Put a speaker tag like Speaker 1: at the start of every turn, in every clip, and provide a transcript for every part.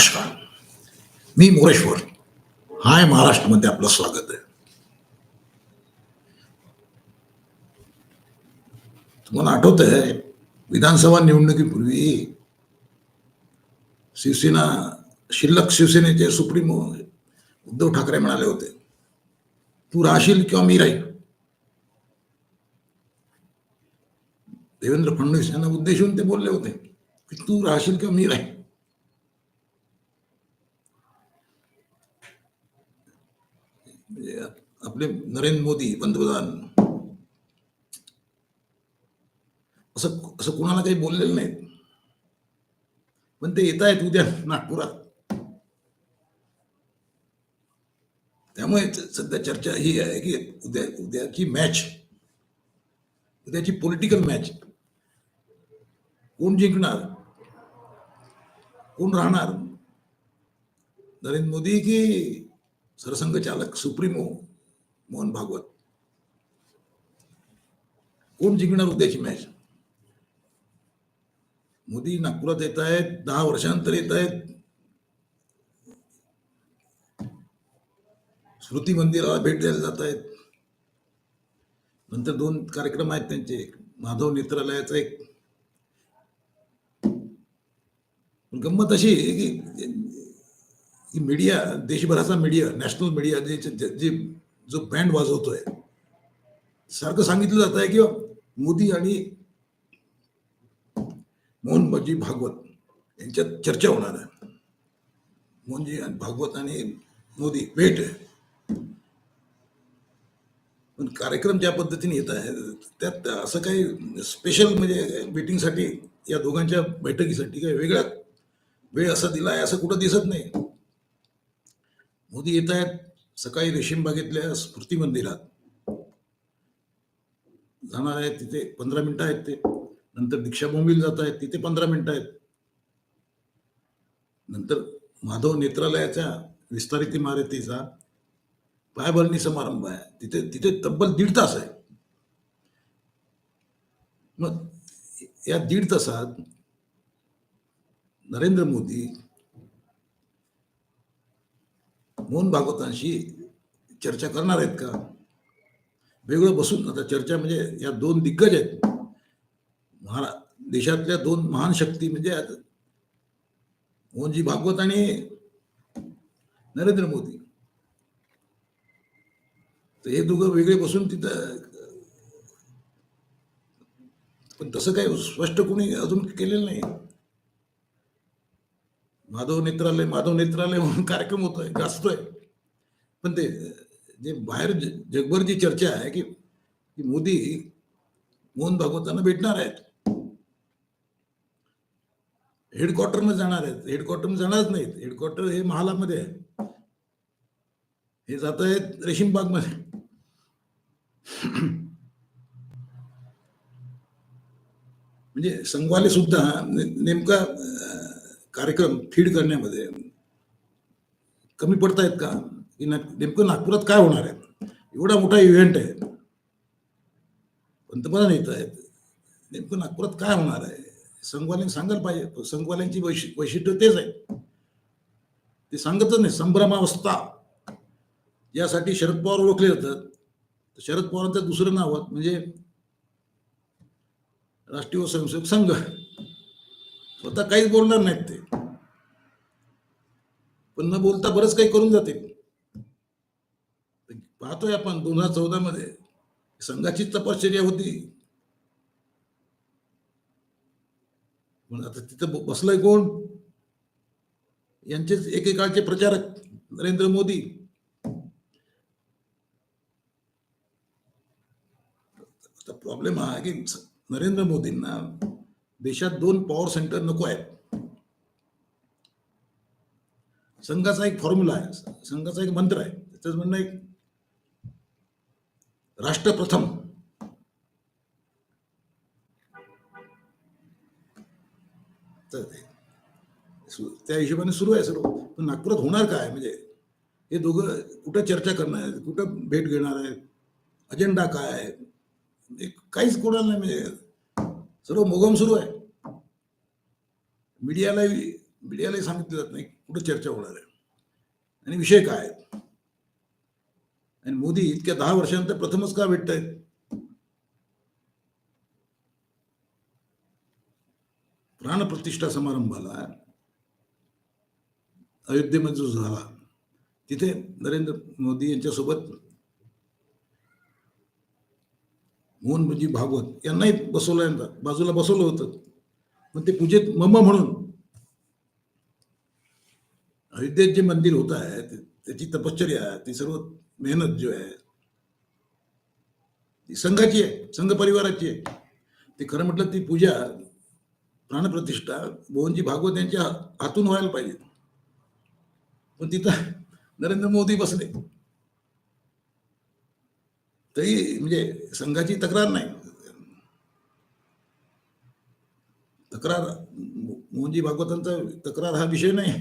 Speaker 1: नमस्कार. मी मोरेश्वर हाय महाराष्ट्रामध्ये आपलं स्वागत आहे. तुम्हाला आठवत आहे विधानसभा निवडणुकीपूर्वी शिवसेना शिल्लक शिवसेनेचे सुप्रीमो उद्धव ठाकरे म्हणाले होते तू राहशील किंवा मी राहील? देवेंद्र फडणवीस यांना उद्देशून ते बोलले होते की तू राहशील किंवा मी राहील म्हणजे आपले नरेंद्र मोदी पंतप्रधान. असं असं कुणाला काही बोललेलं नाही पण ते येत आहेत उद्या नागपुरात. त्यामुळे सध्या चर्चा ही आहे की उद्या उद्याची मॅच उद्याची पॉलिटिकल मॅच कोण जिंकणार? कोण राहणार? नरेंद्र मोदी की सरसंघचालक सुप्रीमो? मोहन भागवत. कोण जिंकणार उद्याची मॅच मोदी नागपुरात येत आहेत दहा वर्षानंतर येत आहेत. स्मृती मंदिराला भेट द्यायला जात आहेत. नंतर दोन कार्यक्रम आहेत त्यांचे एक माधव नेत्रालयाचा एक. गंमत अशी की मीडिया देशभराचा मीडिया नॅशनल मीडिया जे जे- जो बँड वाजवतोय. सारखं सांगितलं जात आहे की मोदी आणि मोहनजी भागवत यांच्यात चर्चा होणार आहे. मोहनजी आणि भागवत आणि मोदी भेट आहे. पण कार्यक्रम ज्या पद्धतीने येत आहे त्यात असं काही स्पेशल म्हणजे मीटिंगसाठी या दोघांच्या बैठकीसाठी काही वेगळा वेळ असा दिला आहे असं कुठं दिसत नाही. मोदी येत आहेत सकाळी रेशीम बागेतल्या स्मृती मंदिरात जाणार आहेत तिथे पंधरा मिनिटं आहेत ते. नंतर दीक्षाभूमीला जात आहेत तिथे पंधरा मिनिटं आहेत. नंतर माधव नेत्रालयाच्या विस्तारित इमारतीचा पायाभरणी समारंभ आहे. तिथे तिथे तब्बल दीड तास आहे. मग या दीड तासात नरेंद्र मोदी मोहन भागवतांशी चर्चा करणार आहेत का? वेगळं बसून आता चर्चा म्हणजे या दोन दिग्गज आहेत. महारा देशातल्या दोन महान शक्ती म्हणजे आता मोहनजी भागवत आणि नरेंद्र मोदी. तर हे दोघं वेगळे बसून तिथं पण तसं काही स्पष्ट कोणी अजून केलेलं नाही. माधव नेत्रालय माधव नेत्रालय म्हणून कार्यक्रम होतोय गाजतोय. पण ते जे बाहेर जगभर जी चर्चा आहे की की मोदी मोहन भागवतांना भेटणार आहेत. हेडक्वार्टरमध्ये जाणार आहेत. हेडक्वार्टर जाणारच नाहीत. हेडक्वार्टर हे महालामध्ये आहे. हे जात आहेत रेशीमबागमध्ये म्हणजे संघवाले सुद्धा नेमका कार्यक्रम फीड करण्यामध्ये कमी पडतायत का? की नेमकं नागपुरात काय होणार आहे? एवढा मोठा इव्हेंट आहे. पंतप्रधान येत आहेत. नेमकं नागपुरात काय होणार आहे? संघवाल्यांनी सांगायला पाहिजे. संघवाल्यांची वैशि वैशिष्ट्य तेच आहे. ते सांगतच नाही. संभ्रमावस्था. यासाठी शरद पवार ओळखले जातात. तर शरद पवारांचं दुसरं नाव म्हणजे राष्ट्रीय स्वयंसेवक संघ. स्वतः काहीच बोलणार नाहीत ते. पण न बोलता बरंच काही करून जाते. पाहतोय आपण दोन हजार चौदा मध्ये संघाची तपश्चर्या होती. पण आता तिथं ब- बसलंय कोण? यांचेच एकेकाळचे प्रचारक नरेंद्र मोदी. आता प्रॉब्लेम हा की नरेंद्र मोदींना देशात दोन पॉवर सेंटर नको आहेत. संघाचा एक फॉर्म्युला आहे. संघाचा एक मंत्र आहे. त्याचं म्हणणं एक राष्ट्र प्रथम. त्या हिशोबाने सुरू आहे सर्व पण नागपुरात होणार काय? म्हणजे हे दोघं कुठं चर्चा करणार आहेत? कुठं भेट घेणार आहेत? अजेंडा काय आहे म्हणजे काहीच कोणाला नाही म्हणजे सर्व मोगम सुरू आहे. मीडियाला मीडियालाही सांगितलं जात नाही कुठं चर्चा होणार आहे. आणि विषय काय आहेत? आणि मोदी इतक्या दहा वर्षानंतर प्रथमच का भेटत आहेत प्राणप्रतिष्ठा समारंभाला अयोध्येमध्ये जो झाला तिथे नरेंद्र मोदी यांच्यासोबत मोहनजी भागवत यांनाही बसवलं बाजूला बसवलं होतं. पण ते पूजेत मम म्हणून. अयोध्येत जे मंदिर होत आहे त्याची तपश्चर्या ती सर्व मेहनत जी आहे ती संघाची आहे संघ परिवाराची आहे. ते खरं म्हटलं ती पूजा प्राणप्रतिष्ठा मोहनजी भागवत यांच्या हातून व्हायला पाहिजे. पण तिथं नरेंद्र मोदी बसले. तरी म्हणजे संघाची तक्रार नाही. तक्रार मोहनजी भागवतांचा तक्रार हा विषय नाही.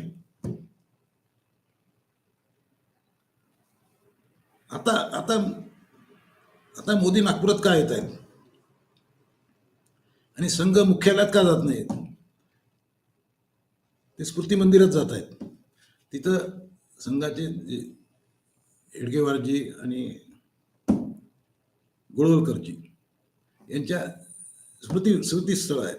Speaker 1: आता आता आता मोदी नागपुरात का येत आहेत? आणि संघ मुख्यालयात का जात नाहीत? ते स्मृती मंदिरात जात आहेत. तिथं संघाचे जे हेडगेवारजी आणि गोळवलकरजी यांच्या स्मृती स्मृतीस्थळ आहेत.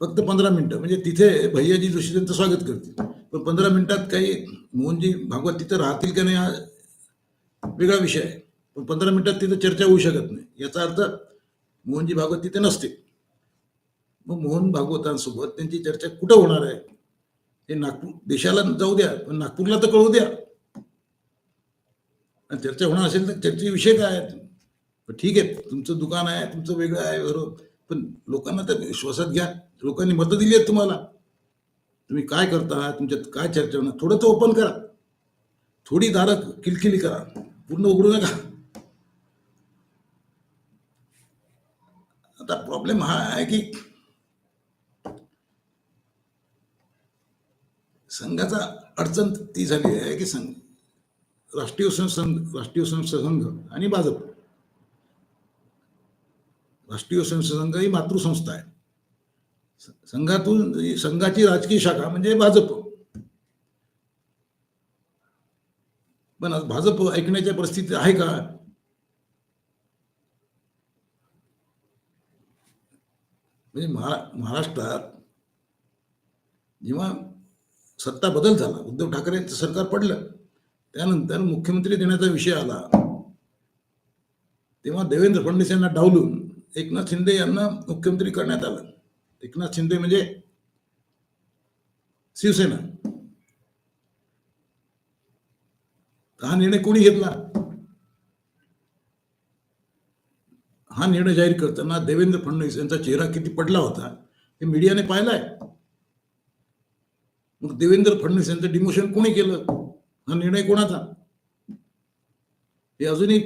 Speaker 1: फक्त पंधरा मिनिटं म्हणजे तिथे भैयाजी जोशी त्यांचं स्वागत करतील. पण पंधरा मिनिटात काही मोहनजी भागवत तिथं राहतील का नाही हा वेगळा विषय आहे. पण पंधरा मिनिटात तिथं चर्चा होऊ शकत नाही. याचा अर्थ मोहनजी भागवत तिथे नसते मग मोहन भागवतांसोबत त्यांची चर्चा कुठं होणार आहे? ते नागपूर देशाला जाऊ द्या पण नागपूरला तर कळू द्या. चर्चा होणार असेल तर चर्चेचे विषय काय आहेत? ठीक आहे तुमचं दुकान आहे तुमचं वेगळं आहे बरोबर. पण लोकांना तर विश्वासात घ्या. लोकांनी मतं दिली आहेत तुम्हाला. तुम्ही काय करता तुमच्यात काय चर्चा होणार? थोडं तर ओपन करा. थोडी दारं किलकिली करा. पूर्ण उघडू नका. आता प्रॉब्लेम हा आहे की संघाचा अडचण ती झाली आहे की संघ राष्ट्रीय संघ राष्ट्रीय संघ आणि भाजप. राष्ट्रीय संघ ही मातृसंस्था आहे. संघातून संघाची राजकीय शाखा म्हणजे भाजप. पण भाजप ऐकण्याच्या परिस्थिती आहे का? म्हणजे महा महाराष्ट्रात जेव्हा सत्ता बदल झाला उद्धव ठाकरे सरकार पडलं त्यानंतर मुख्यमंत्री देण्याचा विषय आला. तेव्हा देवेंद्र फडणवीस यांना डावलून एकनाथ शिंदे यांना मुख्यमंत्री करण्यात आलं. एकनाथ शिंदे म्हणजे शिवसेना. हा निर्णय कोणी घेतला? हा निर्णय जाहीर करताना देवेंद्र फडणवीस यांचा चेहरा किती पडला होता हे मीडियाने पाहिलाय. मग देवेंद्र फडणवीस यांचं डिमोशन कोणी केलं? हा निर्णय कोणाचा? हे अजूनही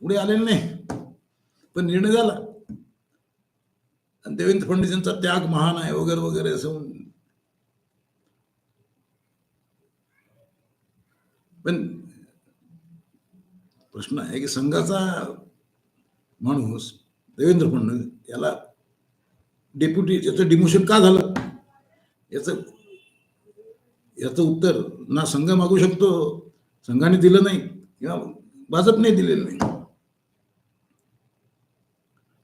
Speaker 1: पुढे आलेलं नाही. पण निर्णय झाला. आणि देवेंद्र फडणवीस यांचा त्याग महान आहे वगैरे वगैरे असं पण प्रश्न आहे की संघाचा माणूस देवेंद्र फडणवीस याला डेप्युटी याचं डिमोशन का झालं? याचं याचं उत्तर ना संघ मागू शकतो संघाने दिलं नाही किंवा भाजपने दिलेलं नाही.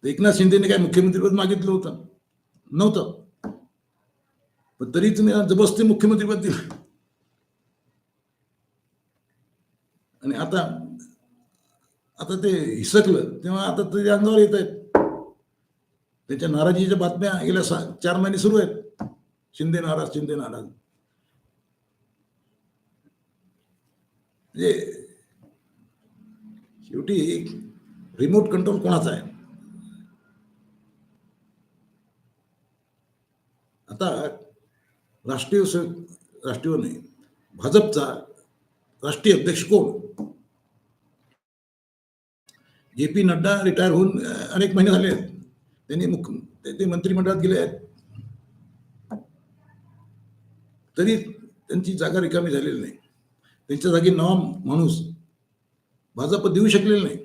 Speaker 1: एकनाथ शिंदेने काय मुख्यमंत्रीपद मागितलं होतं? नव्हतं. पण तरी तुम्ही जबरदस्ती मुख्यमंत्रीपद दिलं. आणि आता आता ते हिसकलं तेव्हा आता ते अंगावर येत आहेत. त्याच्या नाराजीच्या बातम्या गेल्या सा चार महिने सुरू आहेत. शिंदे नाराज शिंदे नाराज. म्हणजे शेवटी रिमोट कंट्रोल कोणाचा आहे? आता राष्ट्रीय राष्ट्रीय नाही भाजपचा राष्ट्रीय अध्यक्ष कोण? जे पी नड्डा रिटायर होऊन अनेक महिने झाले आहेत. त्यांनी मुख्य ते- ते मंत्रिमंडळात गेले आहेत. तरी त्यांची जागा रिकामी झालेली नाही. त्यांच्या जागी नवा माणूस भाजप देऊ शकलेलं नाही.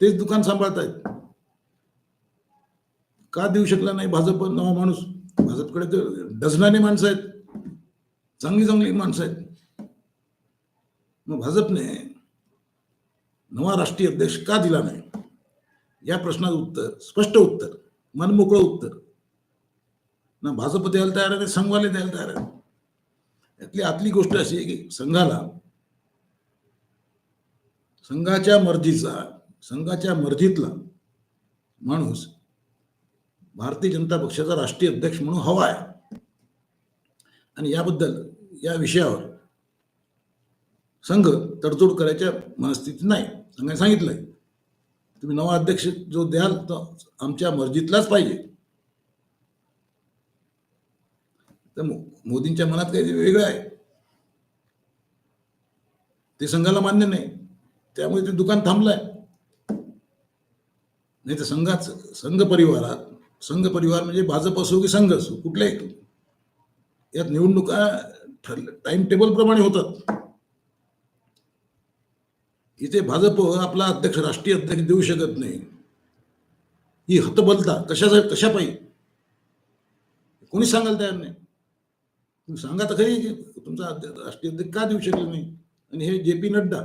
Speaker 1: तेच दुकान सांभाळतायत. का देऊ शकला नाही भाजप नवा माणूस? भाजपकडे तर डझनाने माणसं आहेत. चांगली चांगली माणसं आहेत. मग भाजपने नवा राष्ट्रीय अध्यक्ष का दिला नाही? या प्रश्नाचं उत्तर स्पष्ट उत्तर मनमोकळं उत्तर. ना भाजप द्यायला तयार आहे ना संघवाले द्यायला तयार आहे. यातली आतली गोष्ट अशी आहे की संघाला संघाच्या मर्जीचा संघाच्या मर्जीतला माणूस भारतीय जनता पक्षाचा राष्ट्रीय अध्यक्ष म्हणून हवा आहे. आणि याबद्दल या विषयावर संघ तडजोड करायच्या मनस्थितीत नाही. संघाने सांगितलंय तुम्ही नवा अध्यक्ष जो द्याल तो आमच्या मर्जीतलाच पाहिजे. तर मो- मोदींच्या मनात काही वेगळं आहे. ते संघाला मान्य नाही. त्यामुळे ते दुकान थांबलंय. नाही तर संघात संघ परिवारात संघ परिवार म्हणजे भाजप असो की संघ असो कुठल्याही यात निवडणुका टाइम टेबल प्रमाणे होतात. इथे भाजप आपला अध्यक्ष राष्ट्रीय अध्यक्ष देऊ शकत नाही. ही हतबलता कशा कशा पाहिजे कोणी सांगायला तयार नाही सांगा तर खरी तुमचा राष्ट्रीय अध्यक्ष का देऊ शकले नाही? आणि हे जे पी नड्डा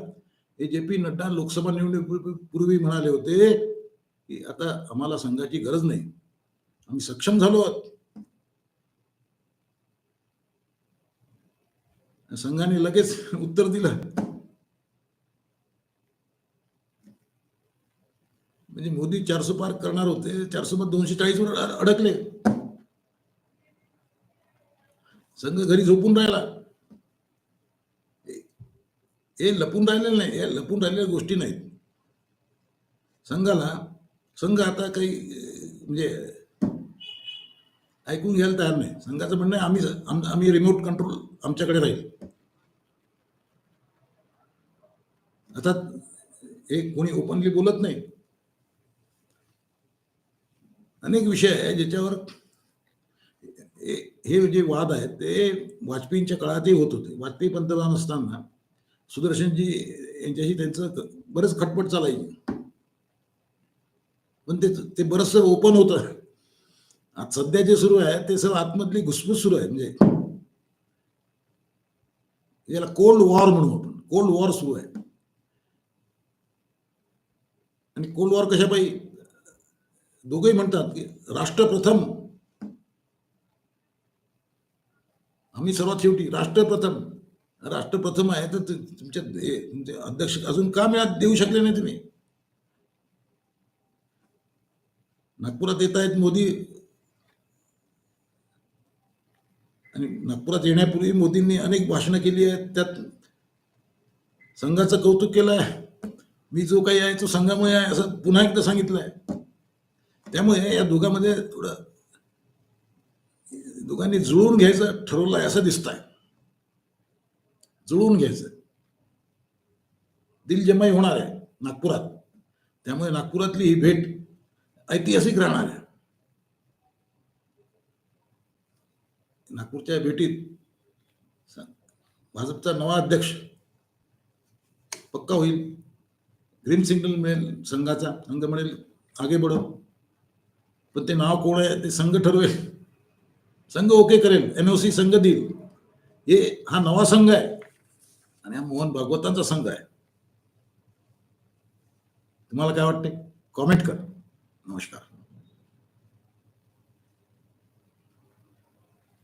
Speaker 1: हे जे पी नड्डा लोकसभा निवडणुकीपूर्वी म्हणाले होते की आता आम्हाला संघाची गरज नाही. आम्ही सक्षम झालो आहोत. संघाने लगेच उत्तर दिलं. म्हणजे मोदी चारशे पार करणार होते चारशे मध्ये दोनशे चाळीस वर अडकले. संघ घरी झोपून राहिला. हे- लपून राहिलेलं नाही या लपून राहिलेल्या गोष्टी नाहीत. संघाला संघ आता काही म्हणजे ऐकून घ्यायला तयार नाही. संघाचं म्हणणं आम्ही आम- आम्ही रिमोट कंट्रोल आमच्याकडे राहील. आता हे कोणी ओपनली बोलत नाही. अनेक विषय आहे ज्याच्यावर हे जे वाद आहेत ते वाजपेयींच्या काळातही होत होते. वाजपेयी पंतप्रधान असताना सुदर्शनजी यांच्याशी त्यांचं बरंच खटपट चालायची. पण ते ते बरंचसं ओपन होतं. आज सध्या जे सुरू आहे ते सर्व आतमधली घुसफुस सुरू आहे. म्हणजे याला कोल्ड वॉर म्हणू आपण. कोल्ड वॉर सुरू आहे. आणि कोल्ड वॉर कशा पाहिजे दोघेही म्हणतात की राष्ट्र प्रथम आम्ही सर्वात शेवटी राष्ट्रप्रथम. राष्ट्रप्रथम आहे तर तुमच्या तुमचे अध्यक्ष अजून का मिळत देऊ शकले नाही तुम्ही? नागपुरात येत आहेत मोदी. आणि नागपुरात येण्यापूर्वी मोदींनी अनेक भाषणं केली आहेत. त्यात संघाचं कौतुक केलं आहे मी जो काही आहे तो संघामुळे आहे असं पुन्हा एकदा सांगितलं आहे त्यामुळे या दोघांमध्ये थोडं दोघांनी जुळून घ्यायचं ठरवलं आहे असं दिसत आहे जुळून घ्यायचं. दिलजमाई होणार आहे नागपुरात. त्यामुळे नागपुरातली ही भेट ऐतिहासिक राहणार आहे. नागपूरच्या भेटीत भाजपचा नवा अध्यक्ष पक्का होईल. ग्रीन सिग्नल मिळेल संघाचा संघ म्हणेल आगे बढव पण ते नाव कोण आहे ते संघ ठरवेल. संघ ओके करेल एनओसी संघ देईल. हे हा नवा संघ आहे. आणि हा मोहन भागवतांचा संघ आहे. तुम्हाला काय वाटते कॉमेंट कर. नमस्कार.